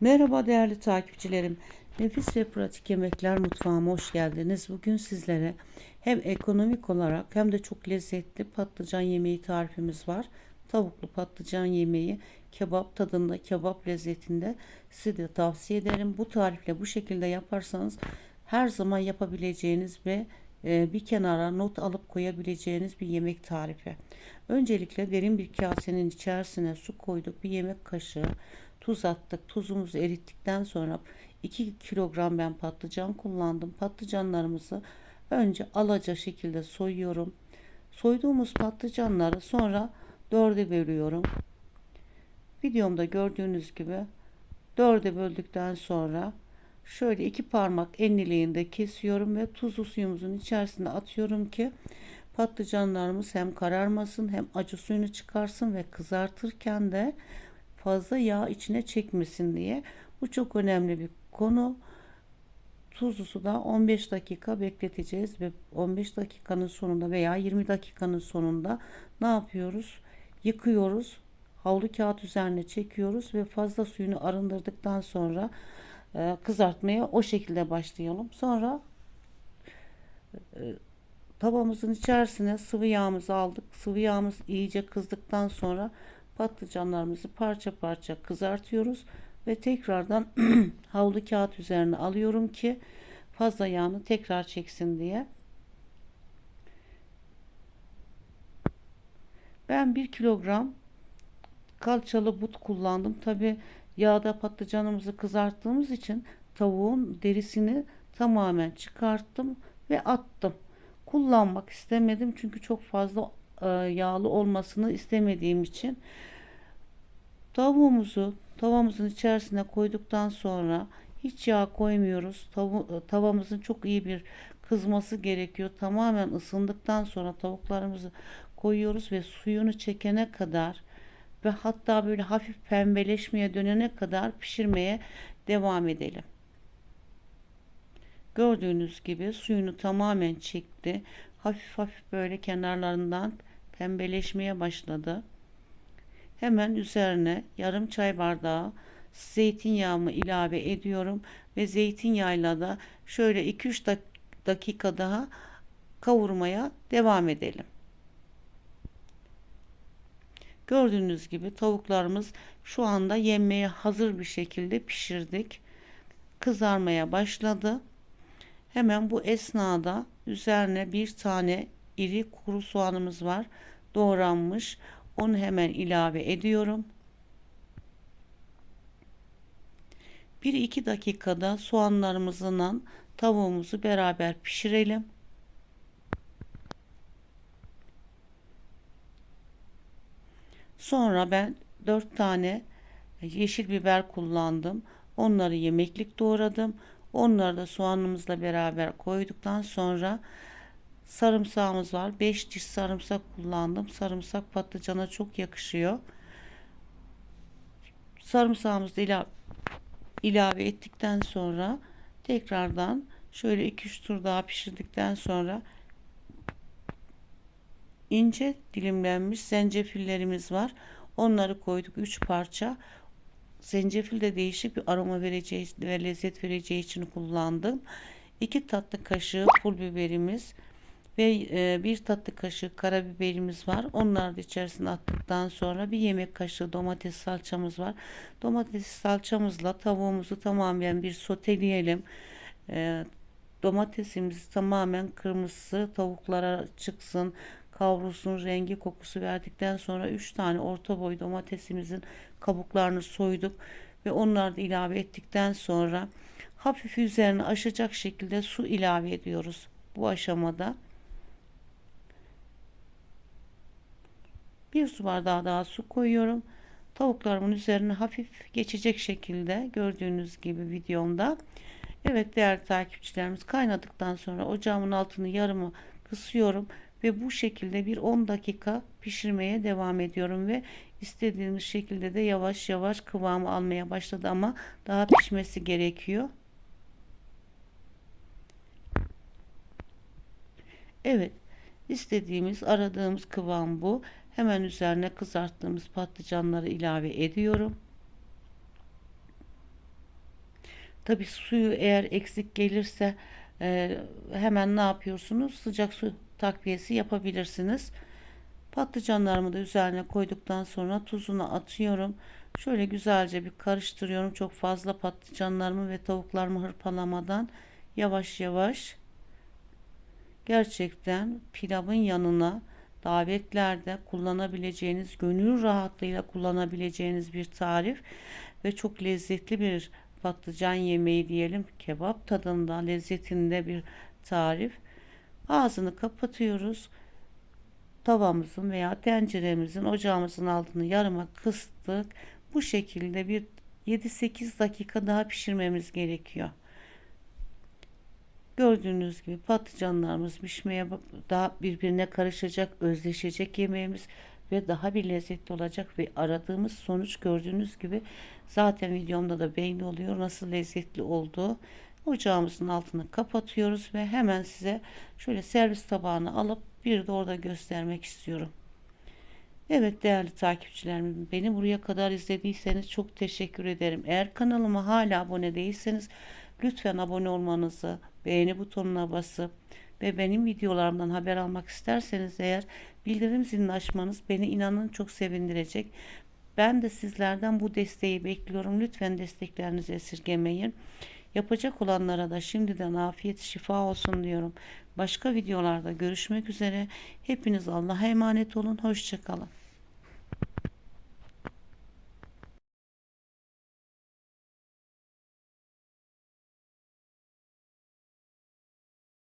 Merhaba değerli takipçilerim. Nefis ve pratik yemekler mutfağıma hoş geldiniz. Bugün sizlere hem ekonomik olarak hem de çok lezzetli patlıcan yemeği tarifimiz var. Tavuklu patlıcan yemeği kebap tadında, kebap lezzetinde size de tavsiye ederim. Bu tarifle bu şekilde yaparsanız her zaman yapabileceğiniz ve e, bir kenara not alıp koyabileceğiniz bir yemek tarifi. Öncelikle derin bir kasenin içerisine su koyduk. Bir yemek kaşığı tuz attık. Tuzumuzu erittikten sonra 2 kilogram ben patlıcan kullandım. Patlıcanlarımızı önce alaca şekilde soyuyorum. Soyduğumuz patlıcanları sonra dörde bölüyorum. Videomda gördüğünüz gibi dörde böldükten sonra şöyle iki parmak enliliğinde kesiyorum ve tuzlu suyumuzun içerisine atıyorum ki patlıcanlarımız hem kararmasın hem acı suyunu çıkarsın ve kızartırken de fazla yağ içine çekmesin diye. Bu çok önemli bir konu. Tuzlu suda 15 dakika bekleteceğiz ve 15 dakikanın sonunda veya 20 dakikanın sonunda ne yapıyoruz? Yıkıyoruz. Havlu kağıt üzerine çekiyoruz ve fazla suyunu arındırdıktan sonra e, kızartmaya o şekilde başlayalım. Sonra e, tavamızın içerisine sıvı yağımızı aldık. Sıvı yağımız iyice kızdıktan sonra patlıcanlarımızı parça parça kızartıyoruz ve tekrardan havlu kağıt üzerine alıyorum ki fazla yağını tekrar çeksin diye. Ben 1 kilogram kalçalı but kullandım. Tabi yağda patlıcanımızı kızarttığımız için tavuğun derisini tamamen çıkarttım ve attım. Kullanmak istemedim çünkü çok fazla yağlı olmasını istemediğim için tavuğumuzu tavamızın içerisine koyduktan sonra hiç yağ koymuyoruz. Tavu, e, tavamızın çok iyi bir kızması gerekiyor. Tamamen ısındıktan sonra tavuklarımızı koyuyoruz ve suyunu çekene kadar ve hatta böyle hafif pembeleşmeye dönene kadar pişirmeye devam edelim. Gördüğünüz gibi suyunu tamamen çekti. Hafif hafif böyle kenarlarından pembeleşmeye başladı. Hemen üzerine yarım çay bardağı zeytinyağımı ilave ediyorum ve zeytinyağıyla da şöyle 2-3 dakika daha kavurmaya devam edelim. Gördüğünüz gibi tavuklarımız şu anda yenmeye hazır bir şekilde pişirdik. Kızarmaya başladı. Hemen bu esnada üzerine bir tane iri kuru soğanımız var. Doğranmış. Onu hemen ilave ediyorum. 1-2 dakikada soğanlarımızla tavuğumuzu beraber pişirelim. Sonra ben 4 tane yeşil biber kullandım. Onları yemeklik doğradım. Onları da soğanımızla beraber koyduktan sonra sarımsağımız var. 5 diş sarımsak kullandım. Sarımsak patlıcana çok yakışıyor. Sarımsağımızı ilave, ilave ettikten sonra tekrardan şöyle 2-3 tur daha pişirdikten sonra ince dilimlenmiş zencefillerimiz var. Onları koyduk 3 parça. Zencefil de değişik bir aroma vereceği ve lezzet vereceği için kullandım. 2 tatlı kaşığı pul biberimiz ve e, bir tatlı kaşığı karabiberimiz var. Onları da içerisine attıktan sonra bir yemek kaşığı domates salçamız var. Domates salçamızla tavuğumuzu tamamen bir soteleyelim. E, domatesimiz tamamen kırmızı tavuklara çıksın kavrulsun rengi kokusu verdikten sonra 3 tane orta boy domatesimizin kabuklarını soyduk ve onları da ilave ettikten sonra hafif üzerine aşacak şekilde su ilave ediyoruz bu aşamada. Bir su bardağı daha su koyuyorum. Tavuklarımın üzerine hafif geçecek şekilde gördüğünüz gibi videomda. Evet değerli takipçilerimiz kaynadıktan sonra ocağımın altını yarımı kısıyorum ve bu şekilde bir 10 dakika pişirmeye devam ediyorum ve istediğimiz şekilde de yavaş yavaş kıvamı almaya başladı ama daha pişmesi gerekiyor. Evet istediğimiz aradığımız kıvam bu. Hemen üzerine kızarttığımız patlıcanları ilave ediyorum. Tabi suyu eğer eksik gelirse e, hemen ne yapıyorsunuz? Sıcak su takviyesi yapabilirsiniz. Patlıcanlarımı da üzerine koyduktan sonra tuzunu atıyorum. Şöyle güzelce bir karıştırıyorum. Çok fazla patlıcanlarımı ve tavuklarımı hırpalamadan yavaş yavaş gerçekten pilavın yanına davetlerde kullanabileceğiniz, gönül rahatlığıyla kullanabileceğiniz bir tarif ve çok lezzetli bir patlıcan yemeği diyelim. Kebap tadında, lezzetinde bir tarif. Ağzını kapatıyoruz. Tavamızın veya tenceremizin ocağımızın altını yarıma kıstık. Bu şekilde bir 7-8 dakika daha pişirmemiz gerekiyor. Gördüğünüz gibi patlıcanlarımız pişmeye daha birbirine karışacak, özleşecek yemeğimiz ve daha bir lezzetli olacak ve aradığımız sonuç gördüğünüz gibi zaten videomda da belli oluyor nasıl lezzetli olduğu. Ocağımızın altını kapatıyoruz ve hemen size şöyle servis tabağını alıp bir de orada göstermek istiyorum. Evet değerli takipçilerim beni buraya kadar izlediyseniz çok teşekkür ederim. Eğer kanalıma hala abone değilseniz lütfen abone olmanızı, beğeni butonuna basıp ve benim videolarımdan haber almak isterseniz eğer bildirim zilini açmanız beni inanın çok sevindirecek. Ben de sizlerden bu desteği bekliyorum. Lütfen desteklerinizi esirgemeyin. Yapacak olanlara da şimdiden afiyet şifa olsun diyorum. Başka videolarda görüşmek üzere. Hepiniz Allah'a emanet olun. Hoşçakalın.